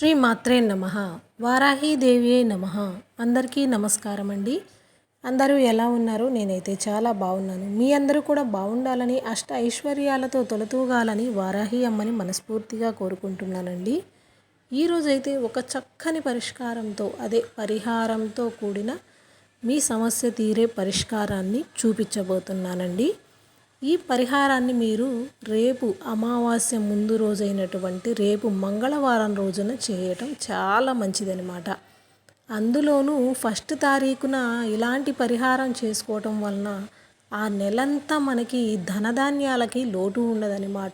శ్రీ మాత్రే నమ వారాహీదేవియే నమ. అందరికీ నమస్కారం అండి. అందరూ ఎలా ఉన్నారు? నేనైతే చాలా బాగున్నాను. మీ అందరూ కూడా బాగుండాలని అష్ట ఐశ్వర్యాలతో తొలతూగాలని వారాహి అమ్మని మనస్ఫూర్తిగా కోరుకుంటున్నానండి. ఈరోజైతే ఒక చక్కని పరిష్కారంతో అదే పరిహారంతో కూడిన మీ సమస్య తీరే పరిష్కారాన్ని చూపించబోతున్నానండి. ఈ పరిహారాన్ని మీరు రేపు అమావాస్య ముందు రోజైనటువంటి రేపు మంగళవారం రోజున చేయటం చాలా మంచిదనమాట అందులోనూ ఫస్ట్ తారీఖున ఇలాంటి పరిహారం చేసుకోవటం వలన ఆ నెలంతా మనకి ధనధాన్యాలకి లోటు ఉండదనమాట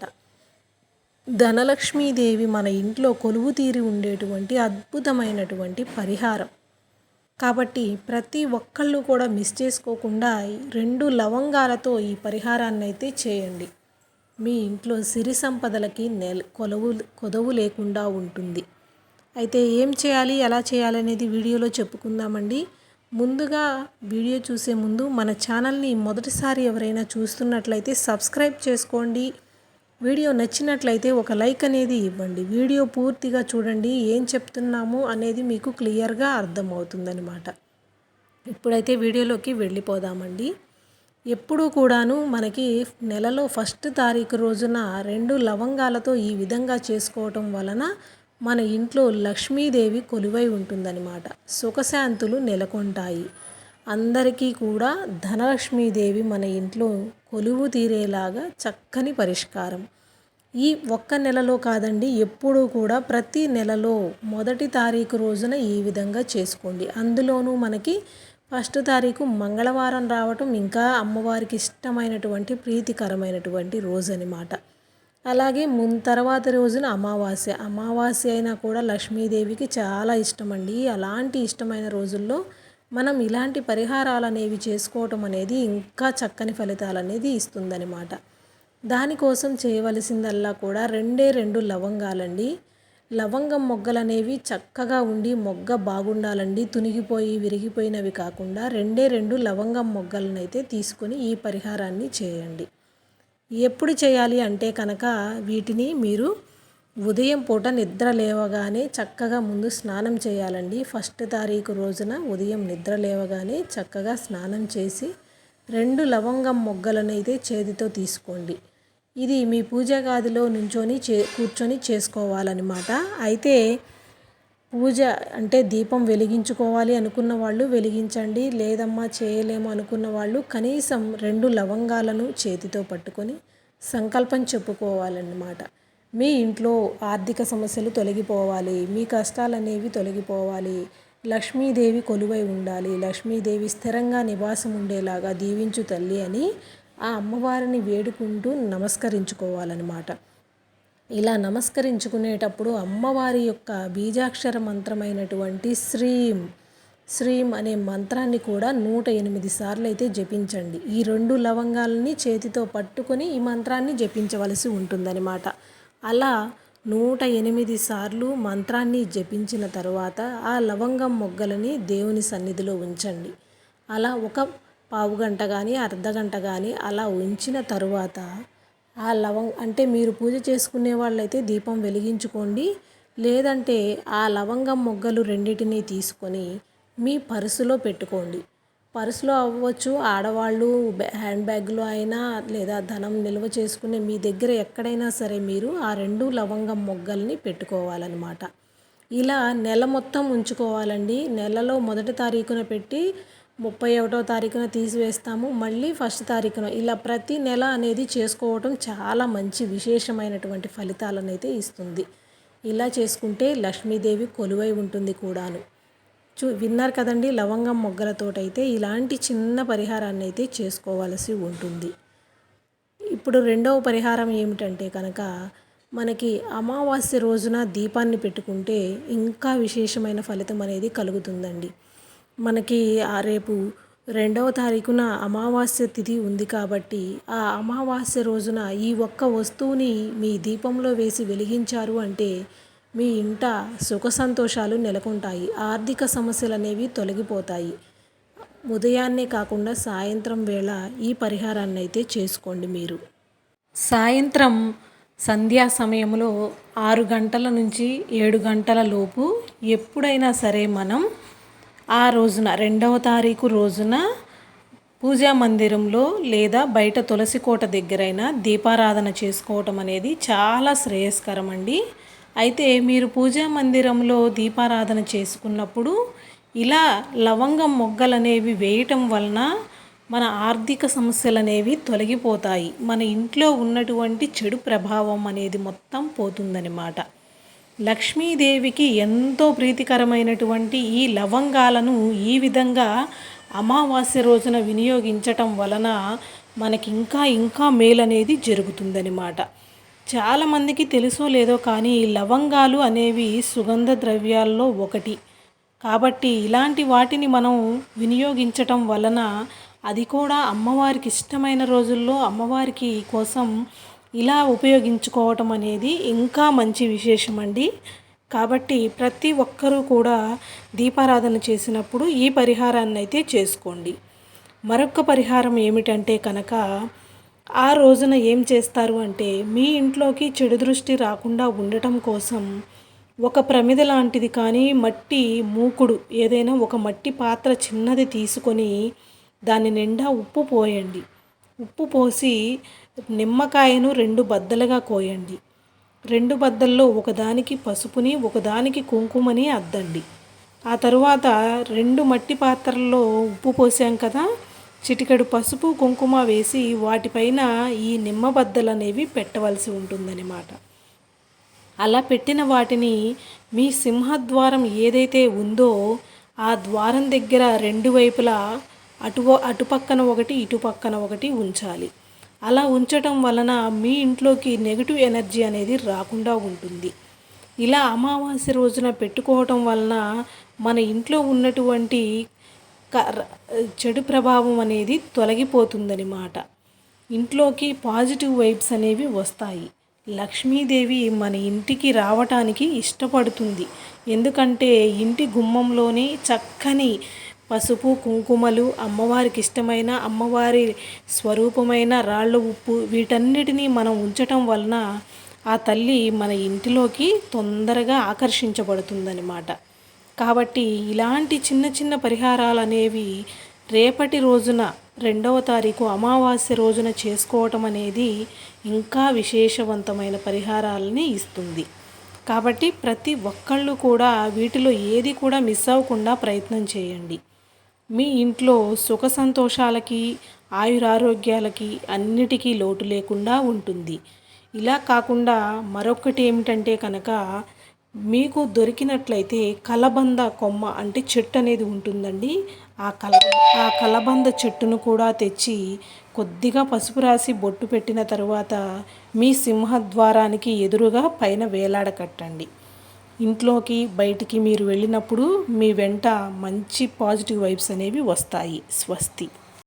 ధనలక్ష్మీదేవి మన ఇంట్లో కొలువు తీరి ఉండేటువంటి అద్భుతమైనటువంటి పరిహారం. కాబట్టి ప్రతి ఒక్కళ్ళు కూడా మిస్ చేసుకోకుండా రెండు లవంగాలతో ఈ పరిహారాన్ని అయితే చేయండి. మీ ఇంట్లో సిరి సంపదలకి నెల కొలవు కొదవు లేకుండా ఉంటుంది. అయితే ఏం చేయాలి ఎలా చేయాలి అనేది వీడియోలో చెప్పుకుందామండి. ముందుగా వీడియో చూసే ముందు మన ఛానల్ని మొదటిసారి ఎవరైనా చూస్తున్నట్లయితే సబ్స్క్రైబ్ చేసుకోండి. వీడియో నచ్చినట్లయితే ఒక లైక్ అనేది ఇవ్వండి. వీడియో పూర్తిగా చూడండి. ఏం చెప్తున్నాము అనేది మీకు క్లియర్గా అర్థమవుతుందనమాట ఇప్పుడైతే వీడియోలోకి వెళ్ళిపోదామండి. ఎప్పుడూ కూడాను మనకి నెలలో ఫస్ట్ తారీఖు రోజున రెండు లవంగాలతో ఈ విధంగా చేసుకోవటం వలన మన ఇంట్లో లక్ష్మీదేవి కొలువై ఉంటుందన్నమాట. సుఖశాంతులు నెలకొంటాయి. అందరికీ కూడా ధనలక్ష్మీదేవి మన ఇంట్లో కొలువు తీరేలాగా చక్కని పరిష్కారం. ఈ ఒక్క నెలలో కాదండి ఎప్పుడూ కూడా ప్రతి నెలలో మొదటి తారీఖు రోజున ఈ విధంగా చేసుకోండి. అందులోనూ మనకి ఫస్ట్ తారీఖు మంగళవారం రావటం ఇంకా అమ్మవారికి ఇష్టమైనటువంటి ప్రీతికరమైనటువంటి రోజు అనమాట అలాగే మున్ తర్వాత రోజున అమావాస్య. అమావాస్య అయినా కూడా లక్ష్మీదేవికి చాలా ఇష్టమండి. అలాంటి ఇష్టమైన రోజుల్లో మనం ఇలాంటి పరిహారాలు అనేవి చేసుకోవటం అనేది ఇంకా చక్కని ఫలితాలు అనేది ఇస్తుందనమాట దానికోసం చేయవలసిందల్లా కూడా రెండే రెండు లవంగాలండి. లవంగం మొగ్గలు అనేవి చక్కగా ఉండి మొగ్గ బాగుండాలండి తునిగిపోయి విరిగిపోయినవి కాకుండా రెండే రెండు లవంగం మొగ్గలనైతే తీసుకొని ఈ పరిహారాన్ని చేయండి. ఎప్పుడు చేయాలి అంటే కనుక వీటిని మీరు ఉదయం పూట నిద్ర లేవగానే చక్కగా ముందు స్నానం చేయాలండి. ఫస్ట్ తారీఖు రోజున ఉదయం నిద్ర లేవగానే చక్కగా స్నానం చేసి రెండు లవంగం మొగ్గలను అయితే చేతితో తీసుకోండి. ఇది మీ పూజా గదిలో నుంచొని చే కూర్చొని చేసుకోవాలన్నమాట. అయితే పూజ అంటే దీపం వెలిగించుకోవాలి అనుకున్న వాళ్ళు వెలిగించండి. లేదమ్మా చేయలేము అనుకున్న వాళ్ళు కనీసం రెండు లవంగాలను చేతితో పట్టుకొని సంకల్పం చెప్పుకోవాలన్నమాట. మీ ఇంట్లో ఆర్థిక సమస్యలు తొలగిపోవాలి మీ కష్టాలు అనేవి తొలగిపోవాలి లక్ష్మీదేవి కొలువై ఉండాలి లక్ష్మీదేవి స్థిరంగా నివాసం ఉండేలాగా దీవించు తల్లి అని ఆ అమ్మవారిని వేడుకుంటూ నమస్కరించుకోవాలన్నమాట. ఇలా నమస్కరించుకునేటప్పుడు అమ్మవారి యొక్క బీజాక్షర మంత్రమైనటువంటి శ్రీం శ్రీం అనే మంత్రాన్ని కూడా నూట ఎనిమిది సార్లు అయితే జపించండి. ఈ రెండు లవంగాలని చేతితో పట్టుకొని ఈ మంత్రాన్ని జపించవలసి ఉంటుందన్నమాట. అలా నూట ఎనిమిది సార్లు మంత్రాన్ని జపించిన తరువాత ఆ లవంగం మొగ్గలని దేవుని సన్నిధిలో ఉంచండి. అలా ఒక పావు గంట కానీ అర్ధగంట కానీ అలా ఉంచిన తరువాత ఆ లవంగ అంటే మీరు పూజ చేసుకునే వాళ్ళైతే దీపం వెలిగించుకోండి. లేదంటే ఆ లవంగం మొగ్గలు రెండింటినీ తీసుకొని మీ పర్సులో పెట్టుకోండి. పర్సులో అవ్వచ్చు ఆడవాళ్ళు హ్యాండ్ బ్యాగ్లో అయినా లేదా ధనం నిల్వ చేసుకునే మీ దగ్గర ఎక్కడైనా సరే మీరు ఆ రెండు లవంగం మొగ్గల్ని పెట్టుకోవాలన్నమాట. ఇలా నెల మొత్తం ఉంచుకోవాలండి. నెలలో మొదటి తారీఖున పెట్టి ముప్పై ఒకటో తారీఖున తీసివేస్తాము. మళ్ళీ ఫస్ట్ తారీఖున ఇలా ప్రతి నెల అనేది చేసుకోవటం చాలా మంచి విశేషమైనటువంటి ఫలితాలను అయితే ఇస్తుంది. ఇలా చేసుకుంటే లక్ష్మీదేవి కొలువై ఉంటుంది కూడాను. చూ విన్నారు కదండి లవంగం మొగ్గలతోటైతే ఇలాంటి చిన్న పరిహారాన్ని అయితే చేసుకోవాల్సి ఉంటుంది. ఇప్పుడు రెండవ పరిహారం ఏమిటంటే కనుక మనకి అమావాస్య రోజున దీపాన్ని పెట్టుకుంటే ఇంకా విశేషమైన ఫలితం అనేది కలుగుతుందండి. మనకి ఆ రేపు రెండవ తారీఖున అమావాస్య తిథి ఉంది కాబట్టి ఆ అమావాస్య రోజున ఈ ఒక్క వస్తువుని మీ దీపంలో వేసి వెలిగించారు అంటే మీ ఇంట సుఖ సంతోషాలు నెలకొంటాయి. ఆర్థిక సమస్యలు అనేవి తొలగిపోతాయి. ఉదయాన్నే కాకుండా సాయంత్రం వేళ ఈ పరిహారాన్ని అయితే చేసుకోండి మీరు. సాయంత్రం సంధ్యా సమయంలో ఆరు గంటల నుంచి ఏడు గంటల లోపు ఎప్పుడైనా సరే మనం ఆ రోజున రెండవ తారీఖు రోజున పూజా మందిరంలో లేదా బయట తులసి కోట దగ్గరైనా దీపారాధన చేసుకోవటం అనేది చాలా శ్రేయస్కరం అండి అయితే మీరు పూజా మందిరంలో దీపారాధన చేసుకున్నప్పుడు ఇలా లవంగం మొగ్గలు అనేవి వేయటం వలన మన ఆర్థిక సమస్యలు అనేవి తొలగిపోతాయి. మన ఇంట్లో ఉన్నటువంటి చెడు ప్రభావం అనేది మొత్తం పోతుందన్నమాట. లక్ష్మీదేవికి ఎంతో ప్రీతికరమైనటువంటి ఈ లవంగాలను ఈ విధంగా అమావాస్య రోజున వినియోగించటం వలన మనకి ఇంకా ఇంకా మేలు అనేది జరుగుతుందనమాట చాలామందికి తెలుసో లేదో కానీ లవంగాలు అనేవి సుగంధ ద్రవ్యాల్లో ఒకటి. కాబట్టి ఇలాంటి వాటిని మనం వినియోగించటం వలన అది కూడా అమ్మవారికి ఇష్టమైన రోజుల్లో అమ్మవారికి కోసం ఇలా ఉపయోగించుకోవటం అనేది ఇంకా మంచి విశేషం అండి కాబట్టి ప్రతి ఒక్కరూ కూడా దీపారాధన చేసినప్పుడు ఈ పరిహారాన్ని అయితే చేసుకోండి. మరొక పరిహారం ఏమిటంటే కనుక ఆ రోజున ఏం చేస్తారు అంటే మీ ఇంట్లోకి చెడు దృష్టి రాకుండా ఉండటం కోసం ఒక ప్రమిద లాంటిది కానీ మట్టి మూకుడు ఏదైనా ఒక మట్టి పాత్ర చిన్నది తీసుకొని దాని నిండా ఉప్పు పోయండి. ఉప్పు పోసి నిమ్మకాయను రెండు బద్దలుగా కోయండి. రెండు బద్దల్లో ఒకదానికి పసుపుని ఒకదానికి కుంకుమని అద్దండి. ఆ తరువాత రెండు మట్టి పాత్రల్లో ఉప్పు పోసాం కదా చిటికెడు పసుపు కుంకుమ వేసి వాటిపైన ఈ నిమ్మబద్దలు అనేవి పెట్టవలసి ఉంటుందన్నమాట. అలా పెట్టిన వాటిని మీ సింహద్వారం ఏదైతే ఉందో ఆ ద్వారం దగ్గర రెండు వైపులా అటు అటుపక్కన ఒకటి ఇటుపక్కన ఒకటి ఉంచాలి. అలా ఉంచటం వలన మీ ఇంట్లోకి నెగిటివ్ ఎనర్జీ అనేది రాకుండా ఉంటుంది. ఇలా అమావాస్య రోజున పెట్టుకోవటం వలన మన ఇంట్లో ఉన్నటువంటి చెడు ప్రభావం అనేది తొలగిపోతుందనమాట ఇంట్లోకి పాజిటివ్ వైబ్స్ అనేవి వస్తాయి. లక్ష్మీదేవి మన ఇంటికి రావటానికి ఇష్టపడుతుంది. ఎందుకంటే ఇంటి గుమ్మంలోనే చక్కని పసుపు కుంకుమలు అమ్మవారికి ఇష్టమైన అమ్మవారి స్వరూపమైన రాళ్ళ ఉప్పు వీటన్నిటినీ మనం ఉంచటం వలన ఆ తల్లి మన ఇంటిలోకి తొందరగా ఆకర్షించబడుతుందనమాట కాబట్టి ఇలాంటి చిన్న చిన్న పరిహారాలు అనేవి రేపటి రోజున రెండవ తారీఖు అమావాస్య రోజున చేసుకోవటం అనేది ఇంకా విశేషవంతమైన పరిహారాలని ఇస్తుంది. కాబట్టి ప్రతి ఒక్కళ్ళు కూడా వీటిలో ఏది కూడా మిస్ అవ్వకుండా ప్రయత్నం చేయండి. మీ ఇంట్లో సుఖ సంతోషాలకి ఆయురారోగ్యాలకి అన్నిటికీ లోటు లేకుండా ఉంటుంది. ఇలా కాకుండా మరొకటి ఏమిటంటే కనుక మీకు దొరికినట్లయితే కలబంద కొమ్మ అంటే చెట్టు అనేది ఉంటుందండి. ఆ కల ఆ కలబంద చెట్టును కూడా తెచ్చి కొద్దిగా పసుపు రాసి బొట్టు పెట్టిన తర్వాత మీ సింహద్వారానికి ఎదురుగా పైన వేలాడకట్టండి ఇంట్లోకి బయటికి మీరు వెళ్ళినప్పుడు మీ వెంట మంచి పాజిటివ్ వైబ్స్ అనేవి వస్తాయి. స్వస్తి.